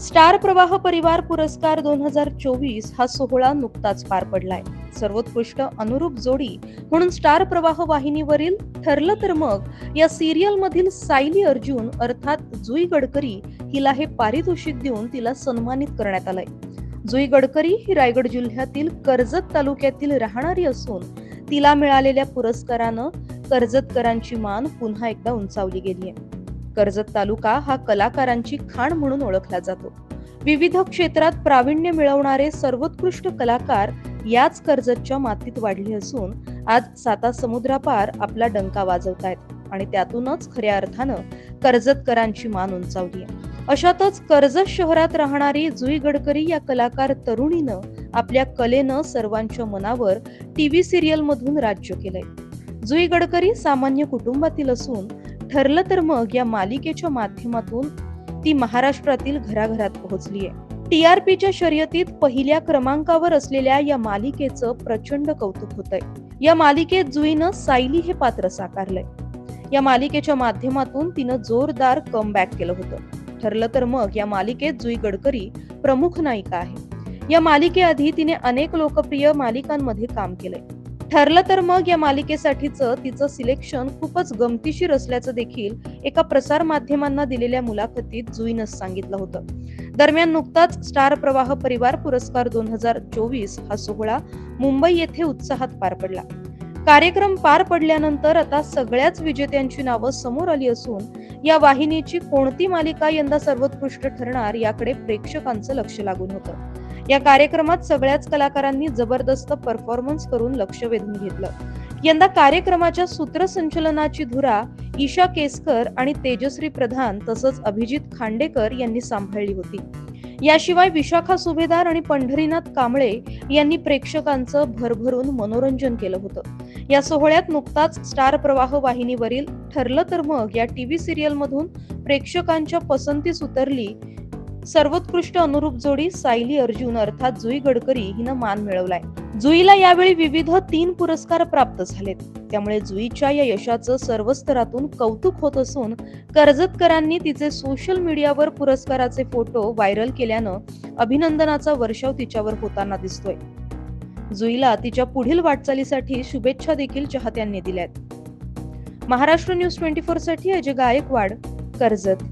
Star प्रवाह परिवार पुरस्कार दोन हजार चोवीस हा सोहळा नुकताच पार पडलाय. सर्वोत्कृष्ट अनुरूप जोडी म्हणून स्टार प्रवाह वाहिनीवरील ठरलं तर मग या सिरियल मधील सायली अर्जुन अर्थात जुई गडकरी हिला हे पारितोषिक देऊन तिला सन्मानित करण्यात आलंय. जुई गडकरी ही रायगड जिल्ह्यातील कर्जत तालुक्यातील राहणारी असून तिला मिळालेल्या पुरस्कारानं कर्जतकरांची मान पुन्हा एकदा उंचावली गेली आहे कर्जत तालुका हा कलाकारांची खाण म्हणून ओळखला जातो. विविध क्षेत्रात प्रावीण्य मिळवणारे सर्वोत्कृष्ट कलाकार याच कर्जतच्या मातीत वाढले असून आज साता समुद्रापार आपला डंका वाजवतायत आणि त्यातूनच खऱ्या अर्थानं कर्जतकरांची मान उंचावली आहे अशातच कर्जत शहरात राहणारी जुई गडकरी या कलाकार तरुणीनं आपल्या कलेनं सर्वांच्या मनावर टीव्ही सिरियल मधून राज्य केलंय. जुई गडकरी सामान्य कुटुंबातील असून ठरलं तर मग या मालिकेच्या माध्यमातून ती महाराष्ट्रातील घराघरात पोहोचली आहे पीच्या शर्यतीत पहिल्या क्रमांकावर असलेल्या या मालिकेचं प्रचंड कौतुक होत आहे या मालिकेत जुईनं सायली हे पात्र साकारलंय. या मालिकेच्या माध्यमातून तिनं जोरदार कमबॅक केलं होतं. ठरलं तर मग या मालिकेत जुई गडकरी प्रमुख नायिका आहे. या मालिकेआधी तिने अनेक लोकप्रिय मालिकांमध्ये काम केलंय. ठरलं तर मग या मालिकेसाठीचं तिचं सिलेक्शन खूपच गमतीशीर असल्याचं देखील एका प्रसार माध्यमांना दिलेल्या मुलाखतीत जुईनं सांगितलं होतं. दरम्यान नुकताच स्टार प्रवाह परिवार पुरस्कार दोन हजार चोवीस हा सोहळा मुंबई येथे उत्साहात पार पडला. कार्यक्रम पार पडल्यानंतर आता सगळ्याच विजेत्यांची नावं समोर आली असून या वाहिनीची कोणती मालिका यंदा सर्वोत्कृष्ट ठरणार याकडे प्रेक्षकांचं लक्ष लागून होतं. या कार्यक्रमात सगळ्याच कलाकारांनी जबरदस्त परफॉर्मन्स करून लक्ष वेधून घेतलं. यंदा कार्यक्रमाच्या सूत्रसंचलनाची धुरा ईशा केसकर आणि तेजश्री प्रधान तसंच अभिजित खांडेकर यांनी सांभाळली होती. याशिवाय विशाखा सुभेदार आणि पंढरीनाथ कांबळे यांनी प्रेक्षकांचं भरभरून मनोरंजन केलं होतं. या सोहळ्यात नुकताच स्टार प्रवाह वाहिनीवरील ठरलं तर मग या टीव्ही सिरियल मधून प्रेक्षकांच्या पसंतीस उतरली सर्वोत्कृष्ट अनुरूप जोडी सायली अर्जुन अर्थात जुई गडकरी हिनं मान मिळवलाय. जुईला यावेळी विविध तीन पुरस्कार प्राप्त झालेत. त्यामुळे जुईच्या या यशाचं सर्व स्तरातून कौतुक होत असून कर्जतकरांनी तिचे सोशल मीडियावर पुरस्काराचे फोटो व्हायरल केल्यानं अभिनंदनाचा वर्षाव तिच्यावर होताना दिसतोय. जुईला तिच्या पुढील वाटचालीसाठी शुभेच्छा देखील चाहत्यांनी दिल्यात. महाराष्ट्र न्यूज ट्वेंटी फोरसाठी अजय गायकवाड कर्जत.